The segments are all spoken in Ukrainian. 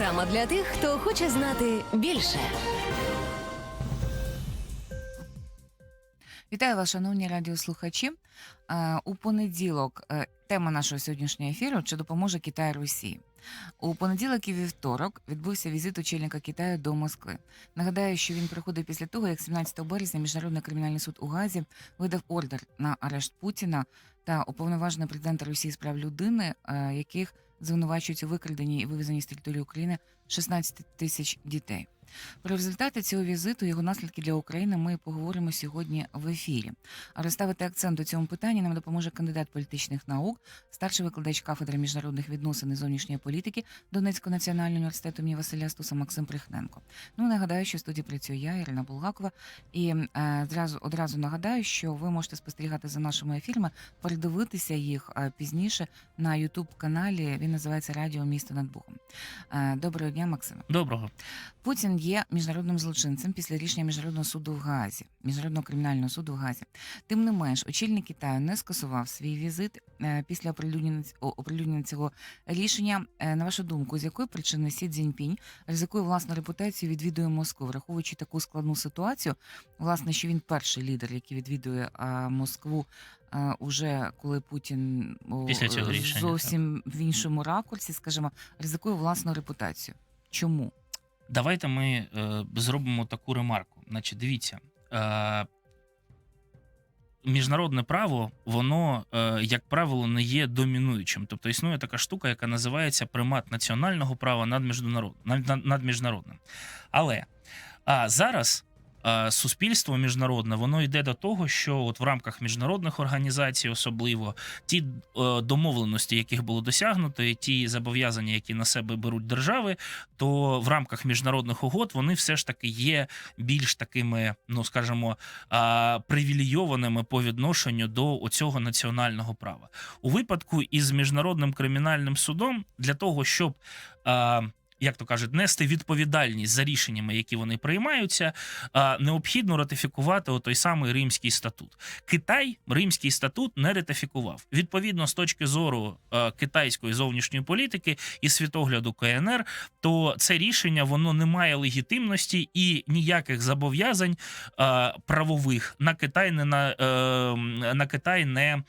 Програма для тих, хто хоче знати більше. Вітаю вас, шановні радіослухачі. Е, У понеділок е, тема нашого сьогоднішнього ефіру чи допоможе Китай Росії. У понеділок і вівторок відбувся візит очільника Китаю до Москви. Нагадаю, що він приходив після того, як 17 березня Міжнародний кримінальний суд у Газі видав ордер на арешт Путіна та уповноваженого президента Росії з прав людини, е, яких звинувачують у викраденні і вивезенні з території України 16 тисяч дітей. Про результати цього візиту і його наслідки для України ми поговоримо сьогодні в ефірі. А розставити акцент у цьому питанні нам допоможе кандидат політичних наук, старший викладач кафедри міжнародних відносин і зовнішньої політики Донецького національного університету імені Василя Стуса Максим Прихненко. Ну нагадаю, що в студії працює я, Ірина Булгакова, і е, зразу одразу нагадаю, що ви можете спостерігати за нашими ефірами, передивитися їх е, пізніше на Ютуб каналі. Він називається Радіо Місто над Богом. Е, доброго дня, Максиме. Доброго. Путін є міжнародним злочинцем після рішення міжнародного суду в Гаазі, міжнародного кримінального суду в Гаазі. Тим не менш, очільник Китаю не скасував свій візит е, після оприлюднення цього рішення. Е, На вашу думку, з якої причини Сі Цзіньпінь ризикує власну репутацію, відвідує Москву, враховуючи таку складну ситуацію, власне, що він перший лідер, який відвідує Москву. е, Уже коли Путін Після цього рішення, зовсім в іншому ракурсі, скажімо, ризикує власну репутацію. Чому? Давайте ми е, зробимо таку ремарку. Значить, дивіться. Е, Міжнародне право, воно, е, як правило, не є домінуючим. Тобто існує така штука, яка називається примат національного права над, міжнародним. над, над- міжнародним. Але а зараз суспільство міжнародне воно йде до того, що от в рамках міжнародних організацій, особливо ті е, домовленості, яких було досягнуто, і ті зобов'язання, які на себе беруть держави, то в рамках міжнародних угод вони все ж таки є більш такими, ну скажімо, привілейованими по відношенню до оцього національного права. У випадку із міжнародним кримінальним судом для того, щоб як то кажуть, нести відповідальність за рішеннями, які вони приймаються, необхідно ратифікувати той самий Римський статут. Китай Римський статут не ратифікував. Відповідно, з точки зору китайської зовнішньої політики і світогляду КНР, то це рішення воно не має легітимності і ніяких зобов'язань правових на Китай не на, е, на Китай не.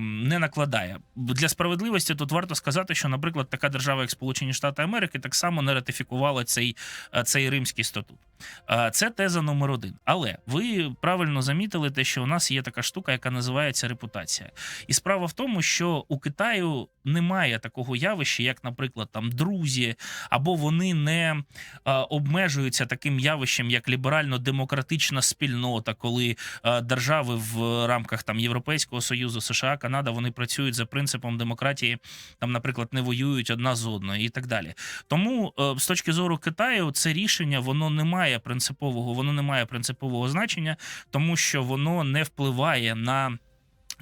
Не накладає для справедливості. Тут варто сказати, що, наприклад, така держава, як Сполучені Штати Америки, так само не ратифікувала цей, е, цей римський статут. Е, Це теза номер один. Але ви правильно замітили те, що у нас є така штука, яка називається репутація. І справа в тому, що у Китаю немає такого явища, як, наприклад, там друзі, або вони не е, обмежуються таким явищем, як ліберально-демократична спільнота, коли держави в рамках там Європейського союзу, США, Канада, вони працюють за принципом демократії, там, наприклад, не воюють одна з одною і так далі. Тому е, з точки зору Китаю, це рішення воно не має принципового, воно не має принципового значення, тому що воно не впливає на.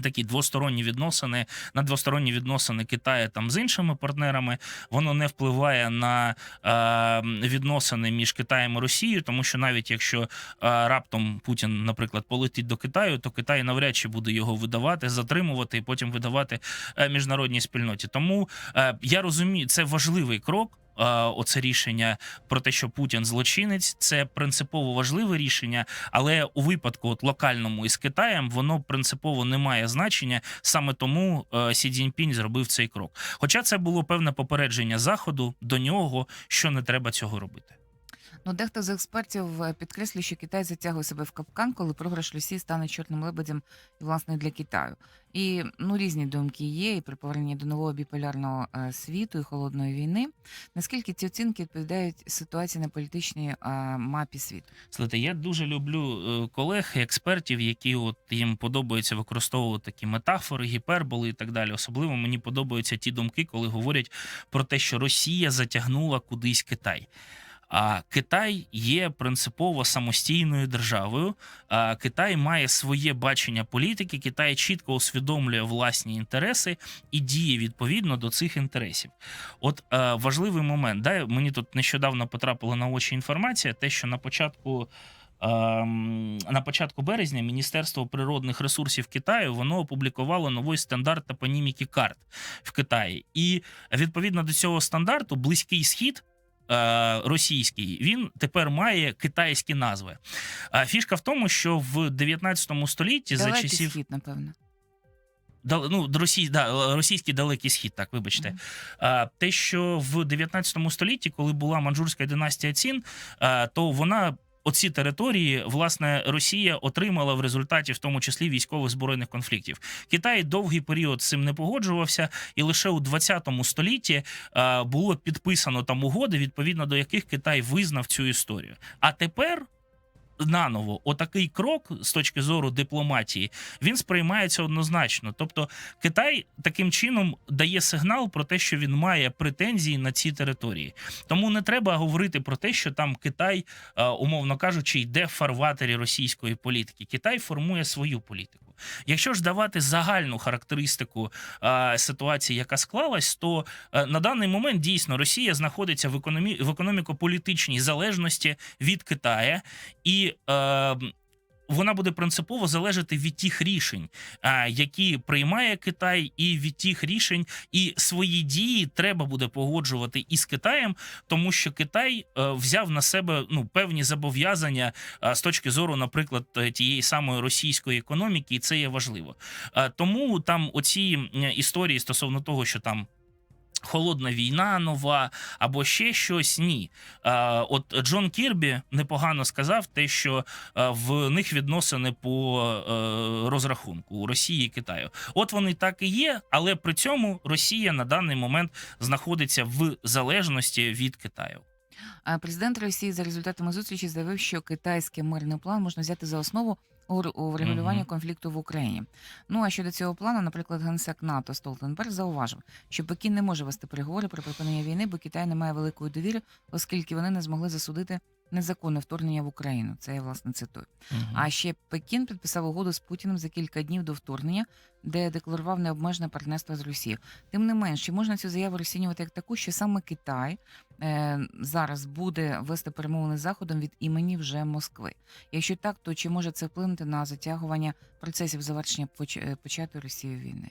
Такі двосторонні відносини на двосторонні відносини Китаю там з іншими партнерами. Воно не впливає на е, відносини між Китаєм і Росією, тому що навіть якщо е, раптом Путін, наприклад, полетить до Китаю, то Китай навряд чи буде його видавати, затримувати і потім видавати е, міжнародній спільноті. Тому е, я розумію, це важливий крок. Е, Оце рішення про те, що Путін злочинець, це принципово важливе рішення, але у випадку от локальному із Китаєм воно принципово не має значення. Саме тому е, Сі Цзіньпінь зробив цей крок. Хоча це було певне попередження заходу до нього, що не треба цього робити. Ну, дехто з експертів е, підкреслює, що Китай затягує себе в капкан, коли програш Росії стане чорним лебедем власне для Китаю. І ну різні думки є, і при поверненні до нового біполярного е, світу і холодної війни. Наскільки ці оцінки відповідають ситуації на політичній е, мапі світу? Слухайте, я дуже люблю колег, експертів, які от їм подобається використовувати такі метафори, гіперболи і так далі. Особливо мені подобаються ті думки, коли говорять про те, що Росія затягнула кудись Китай. А Китай є принципово самостійною державою. А Китай має своє бачення політики. Китай чітко усвідомлює власні інтереси і діє відповідно до цих інтересів. От е, важливий момент. Да, мені тут нещодавно потрапила на очі інформація, те, що на початку ем, на початку березня Міністерство природних ресурсів Китаю воно опублікувало новий стандарт топоніміки карт в Китаї. І відповідно до цього стандарту близький схід. Е, Російський він тепер має китайські назви. А фішка в тому, що в 19 столітті за часів схід, напевно. Дал- ну, росій, да, російський далекий схід, так вибачте. Мгм. А, те, що в 19 столітті, коли була манджурська династія Цін, а, то вона. Оці території, власне, Росія отримала в результаті, в тому числі військових збройних конфліктів. Китай довгий період цим не погоджувався, і лише у 20 столітті а, було підписано там угоди, відповідно до яких Китай визнав цю історію. А тепер наново, отакий крок з точки зору дипломатії, він сприймається однозначно. Тобто, Китай таким чином дає сигнал про те, що він має претензії на ці території. Тому не треба говорити про те, що там Китай, е, умовно кажучи, йде в фарватері російської політики. Китай формує свою політику. Якщо ж давати загальну характеристику е, ситуації, яка склалась, то е, на даний момент дійсно Росія знаходиться в економі в економіко-політичній залежності від Китая, і е, вона буде принципово залежати від тих рішень, які приймає Китай, і від тих рішень, і свої дії треба буде погоджувати із Китаєм, тому що Китай е, взяв на себе ну певні зобов'язання е, з точки зору, наприклад, е, тієї самої російської економіки, і це є важливо. Е, тому там оці історії стосовно того, що там. Холодна війна нова або ще щось ні. От Джон Кірбі непогано сказав те, що в них відносини по е, розрахунку у Росії і Китаю. От вони так і є, але при цьому Росія на даний момент знаходиться в залежності від Китаю. Президент Росії за результатами зустрічі заявив, що китайський мирний план можна взяти за основу у у врегулюванні конфлікту в Україні. Ну а щодо цього плану, наприклад, генсек НАТО Столтенберг зауважив, що Пекін не може вести переговори про припинення війни, бо Китай не має великої довіри, оскільки вони не змогли засудити незаконне вторгнення в Україну. Це я власне цитую. А ще Пекін підписав угоду з Путіним за кілька днів до вторгнення, де декларував необмежене партнерство з Росією. Тим не менш, чи можна цю заяву розцінювати як таку, що саме Китай е, зараз буде вести перемовини з заходом від імені вже Москви? Якщо так, то чи може це вплинути на затягування процесів завершення поч- е, початої Росією війни?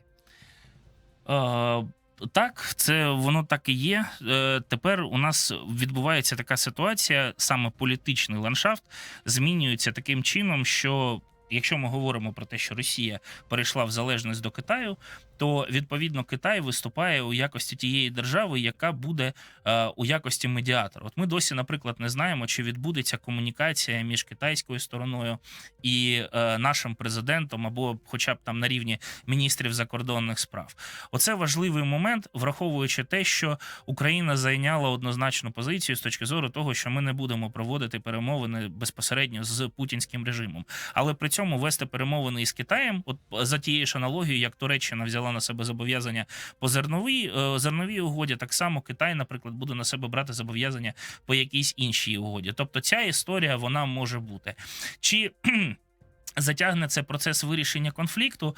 Так, це воно так і є. Е, Тепер у нас відбувається така ситуація, саме політичний ландшафт змінюється таким чином, що якщо ми говоримо про те, що Росія перейшла в залежність до Китаю, то відповідно Китай виступає у якості тієї держави, яка буде е, у якості медіатора. От ми досі, наприклад, не знаємо, чи відбудеться комунікація між китайською стороною і е, нашим президентом, або, хоча б там на рівні міністрів закордонних справ. Оце важливий момент, враховуючи те, що Україна зайняла однозначну позицію з точки зору того, що ми не будемо проводити перемовини безпосередньо з путінським режимом, але при цьому вести перемовини із Китаєм, от за тією ж аналогією, як Туреччина взяла на себе зобов'язання по зерновій е, зерновій угоді, так само Китай, наприклад, буде на себе брати зобов'язання по якійсь іншій угоді. Тобто, ця історія вона може бути. Чи затягне це процес вирішення конфлікту?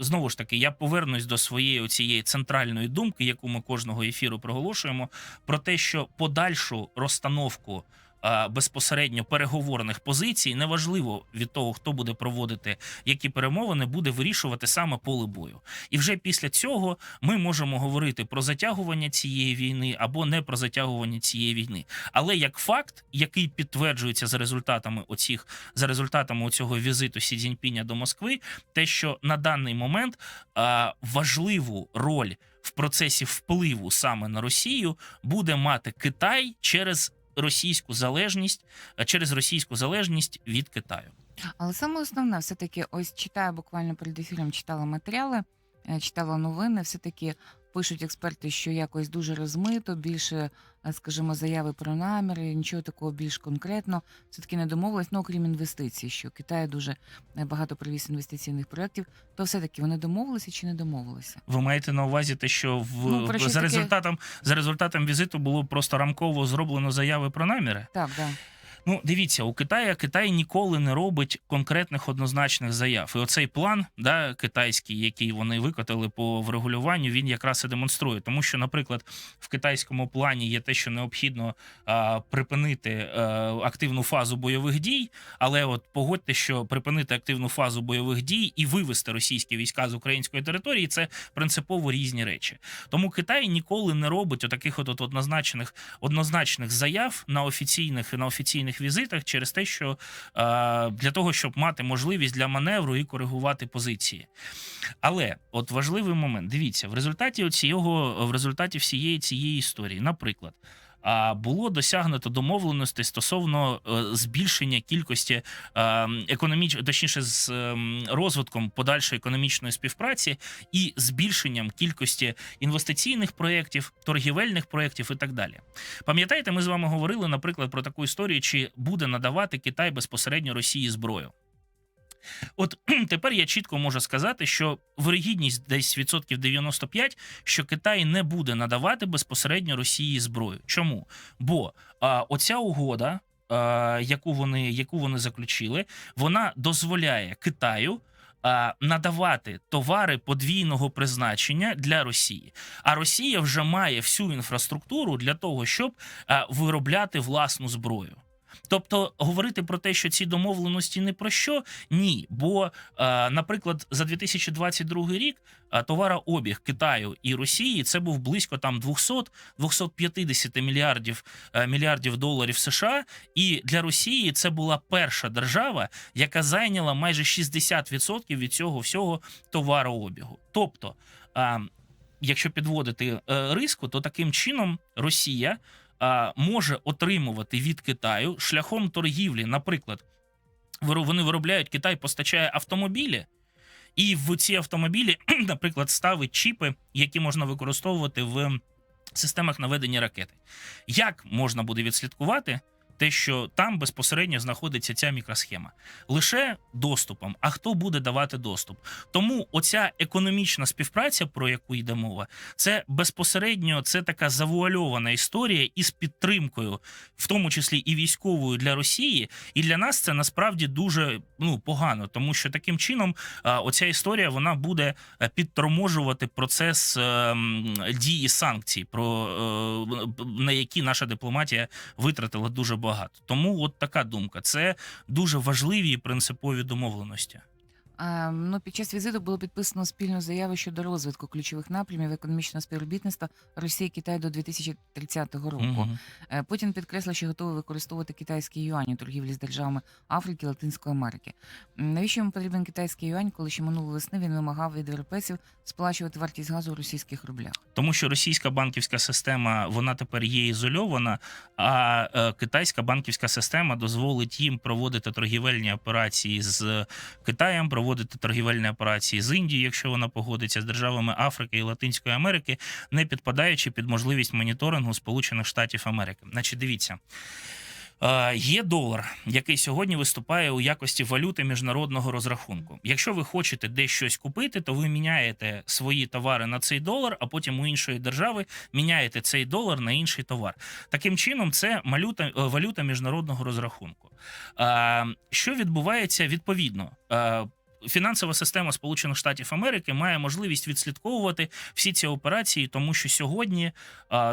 Знову ж таки, я повернусь до своєї цієї центральної думки, яку ми кожного ефіру проголошуємо, про те, що подальшу розстановку. А, Безпосередньо переговорних позицій неважливо від того, хто буде проводити які перемовини, буде вирішувати саме поле бою. І вже після цього ми можемо говорити про затягування цієї війни або не про затягування цієї війни. Але як факт, який підтверджується за результатами оцих за результатами цього візиту Сі Цзіньпіня до Москви, те, що на даний момент а, важливу роль в процесі впливу саме на Росію буде мати Китай через російську залежність, через російську залежність від Китаю. Але саме основне, все-таки, ось читаю буквально перед ефіром, читала матеріали, е, читала новини. Все-таки пишуть експерти, що якось дуже розмито, більше, е, скажімо, заяви про наміри, нічого такого більш конкретно. Все-таки не домовились, ну окрім інвестицій, що Китай дуже е, багато привіз інвестиційних проєктів, то все-таки вони домовилися чи не домовилися? Ви маєте на увазі те, що в Ну, за таке- результатом за результатом візиту було просто рамково зроблено заяви про наміри? Так, да. Ну, дивіться, у Китая Китай ніколи не робить конкретних однозначних заяв. І оцей план, да, китайський, який вони викотили по врегулюванню, він якраз і демонструє. Тому що, наприклад, в китайському плані є те, що необхідно а, припинити е, активну фазу бойових дій. Але от погодьте, що припинити активну фазу бойових дій і вивести російські війська з української території це принципово різні речі. Тому Китай ніколи не робить отаких от, от однозначних однозначних заяв на офіційних і на офіційних візитах через те, що е, для того, щоб мати можливість для маневру і коригувати позиції. Але от важливий момент: дивіться, в результаті цього, в результаті всієї цієї історії, наприклад. Було досягнуто домовленостей стосовно е, збільшення кількості економіч... точніше, з ем, розвитком подальшої економічної співпраці і збільшенням кількості інвестиційних проєктів, торгівельних проєктів і так далі. Пам'ятаєте, ми з вами говорили, наприклад, про таку історію, чи буде надавати Китай безпосередньо Росії зброю. От тепер я чітко можу сказати, що вирогідність десь відсотків 95, що Китай не буде надавати безпосередньо Росії зброю. Чому? Бо а, оця угода, а, яку вони яку вони заключили, вона дозволяє Китаю. Надавати товари подвійного призначення для Росії, а Росія вже має всю інфраструктуру для того, щоб виробляти власну зброю. Тобто говорити про те, що ці домовленості не про що, ні. Бо, е, наприклад, за 2022 рік е, товарообіг Китаю і Росії це був близько там 200-250 мільярдів е, мільярдів доларів США. І для Росії це була перша держава, яка зайняла майже 60% від цього всього товарообігу. Тобто, е, якщо підводити риску, то таким чином Росія може отримувати від Китаю шляхом торгівлі. Наприклад, вони виробляють, Китай постачає автомобілі, і в ці автомобілі, наприклад, ставить чіпи, які можна використовувати в системах наведення ракети. Як можна буде відслідкувати? Те, що там безпосередньо знаходиться ця мікросхема, лише доступом. А хто буде давати доступ? Тому оця економічна співпраця, про яку йде мова, це безпосередньо це така завуальована історія із підтримкою, в тому числі і військовою для Росії. І для нас це насправді дуже ну погано, тому що таким чином оця історія вона буде е, підторможувати процес е, дії санкцій, про е, на які наша дипломатія витратила дуже багато. Тому от така думка. Це дуже важливі і принципові домовленості. Е, Ну, під час візиту було підписано спільну заяву щодо розвитку ключових напрямів економічного співробітництва Росії і Китаю до 2030 року. Мгм. Е, Путін підкреслив, що готовий використовувати китайський юань у торгівлі з державами Африки, Латинської Америки. Навіщо йому потрібен китайський юань, коли ще минулої весни він вимагав від європейців сплачувати вартість газу у російських рублях? Тому що російська банківська система вона тепер є ізольована, а е, китайська банківська система дозволить їм проводити торгівельні операції з Китаєм, проводити торгівельні операції з Індією, якщо вона погодиться з державами Африки і Латинської Америки, не підпадаючи під можливість моніторингу Сполучених Штатів Америки. Значить, дивіться. Е, Є долар, який сьогодні виступає у якості валюти міжнародного розрахунку. Якщо ви хочете десь щось купити, то ви міняєте свої товари на цей долар, а потім у іншої держави міняєте цей долар на інший товар. Таким чином, це малюта, е, валюта міжнародного розрахунку. Е, Що відбувається відповідно? Фінансова система Сполучених Штатів Америки має можливість відслідковувати всі ці операції, тому що сьогодні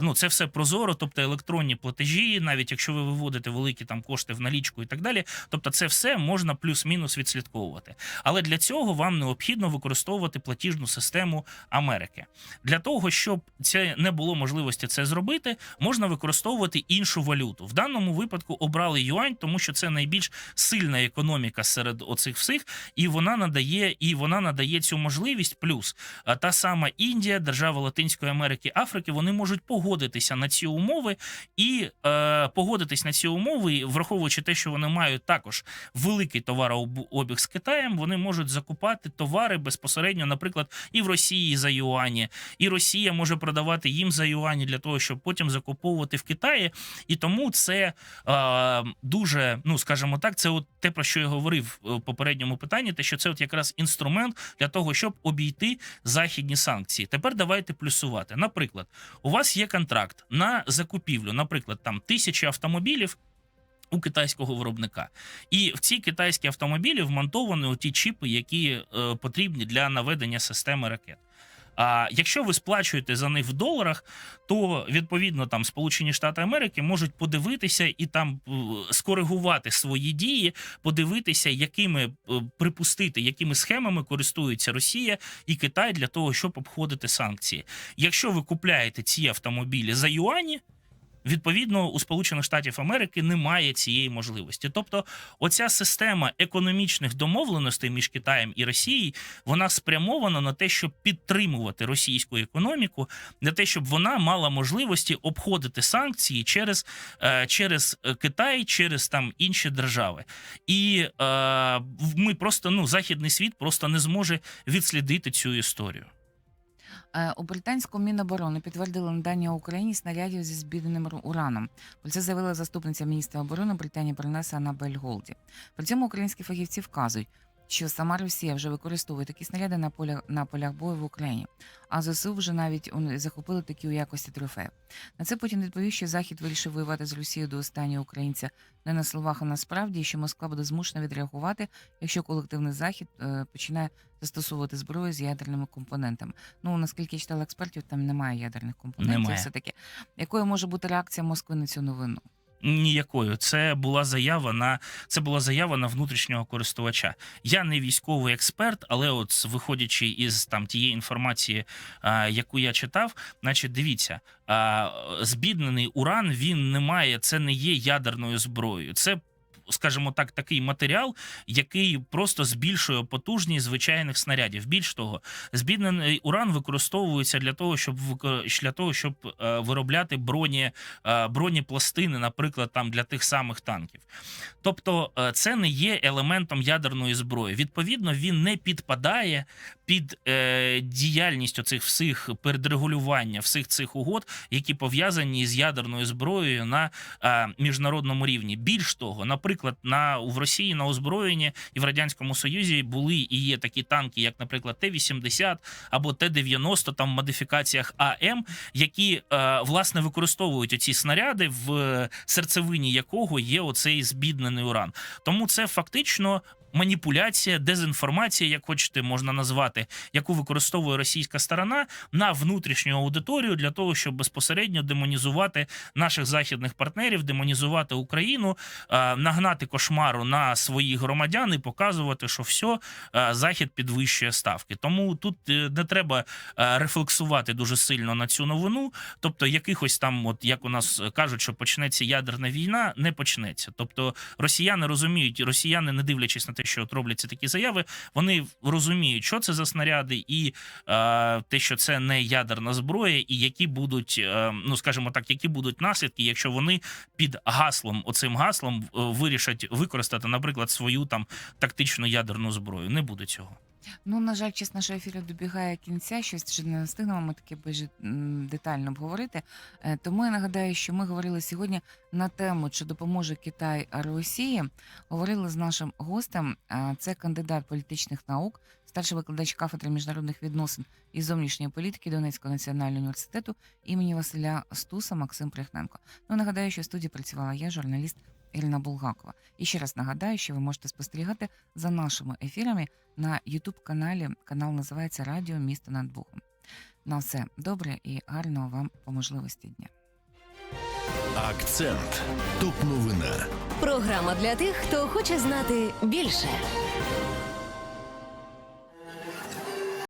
ну це все прозоро, тобто електронні платежі, навіть якщо ви виводите великі там кошти в налічку і так далі. Тобто, це все можна плюс-мінус відслідковувати. Але для цього вам необхідно використовувати платіжну систему Америки. Для того щоб це не було можливості це зробити, можна використовувати іншу валюту. В даному випадку обрали юань, тому що це найбільш сильна економіка серед оцих всіх, і вона надає і вона надає цю можливість. Плюс та сама Індія, держава Латинської Америки, Африки, вони можуть погодитися на ці умови і е, погодитись на ці умови, враховуючи те, що вони мають також великий товарообіг з Китаєм, вони можуть закупати товари безпосередньо, наприклад, і в Росії за юані, і Росія може продавати їм за юані для того, щоб потім закуповувати в Китаї. І тому це е, дуже, ну скажімо так, це от те про що я говорив е, в попередньому питанні, те, що це от якраз інструмент для того, щоб обійти західні санкції. Тепер давайте плюсувати. Наприклад, у вас є контракт на закупівлю, наприклад, там тисячі автомобілів. У китайського виробника, і в ці китайські автомобілі вмонтовані ті чіпи, які е, потрібні для наведення системи ракет. А якщо ви сплачуєте за них в доларах, то відповідно там Сполучені Штати Америки можуть подивитися і там е, скоригувати свої дії, подивитися, якими е, припустити, якими схемами користується Росія і Китай для того, щоб обходити санкції. Якщо ви купляєте ці автомобілі за юані. Відповідно, у Сполучених Штатів Америки немає цієї можливості. Тобто, оця система економічних домовленостей між Китаєм і Росією вона спрямована на те, щоб підтримувати російську економіку, на те, щоб вона мала можливості обходити санкції через, е, через е, Китай, через там інші держави. І е, ми просто ну західний світ просто не зможе відслідити цю історію. Е, У британському Міноборони підтвердили надання Україні снарядів зі збідненим ураном. Про це заявила заступниця міністра оборони Британії Бернеса Анабель Голді. При цьому українські фахівці вказують, що сама Росія вже використовує такі снаряди на полях на полях бою в Україні. А ЗСУ вже навіть захопили такі у якості трофеїв. На це Путін відповів, що Захід вирішив воювати з Росією до останнього українця не на словах, а насправді, і що Москва буде змушена відреагувати, якщо колективний захід е, починає застосовувати зброю з ядерними компонентами. Ну наскільки я читала експертів, там немає ядерних компонентів. Немає. Все таки, якою може бути реакція Москви на цю новину? Ніякою це була заява на це була заява на внутрішнього користувача. Я не військовий експерт, але от виходячи із там тієї інформації, а, яку я читав, значить, дивіться, а, збіднений уран він не має, це не є ядерною зброєю. Це скажімо так, такий матеріал, який просто збільшує потужність звичайних снарядів. Більш того, збіднений уран використовується для того, щоб для того, щоб е, виробляти броні, е, бронепластини, наприклад, там для тих самих танків. Тобто, е, це не є елементом ядерної зброї. Відповідно, він не підпадає під е, діяльність оцих всіх передрегулювання, всіх цих угод, які пов'язані з ядерною зброєю на е, міжнародному рівні. Більш того, наприклад, на в Росії на озброєнні і в радянському Союзі були і є такі танки, як, наприклад, Т-80 або Т-90, там в модифікаціях АМ, які е, власне використовують оці снаряди, в серцевині якого є оцей збіднений уран. Тому це фактично. Маніпуляція, дезінформація, як хочете, можна назвати, яку використовує російська сторона на внутрішню аудиторію для того, щоб безпосередньо демонізувати наших західних партнерів, демонізувати Україну, нагнати кошмару на своїх громадян і показувати, що все, захід підвищує ставки. Тому тут е, не треба е, рефлексувати дуже сильно на цю новину. Тобто, якихось там, от як у нас кажуть, що почнеться ядерна війна, не почнеться. Тобто, росіяни розуміють, росіяни, не дивлячись на те, що от робляться такі заяви, вони розуміють, що це за снаряди, і е, те, що це не ядерна зброя, і які будуть, е, ну скажімо так, які будуть наслідки, якщо вони під гаслом, оцим гаслом, е, вирішать використати, наприклад, свою там тактичну ядерну зброю. Не буде цього. Ну, на жаль, час нашого ефіру добігає кінця. Щось ще не встигнемо ми таке більш детально обговорити. Е, Тому я нагадаю, що ми говорили сьогодні на тему, чи допоможе Китай Росії. Говорили з нашим гостем. а Це кандидат політичних наук, старший викладач кафедри міжнародних відносин і зовнішньої політики Донецького національного університету імені Василя Стуса Максим Прихненко. Ну нагадаю, що в студії працювала я, журналіст Ірина Булгакова. І ще раз нагадаю, що ви можете спостерігати за нашими ефірами на Ютуб каналі. Канал називається Радіо Місто над Богом. На все добре і гарного вам по можливості дня. Акцент. Топ новина. Програма для тих, хто хоче знати більше.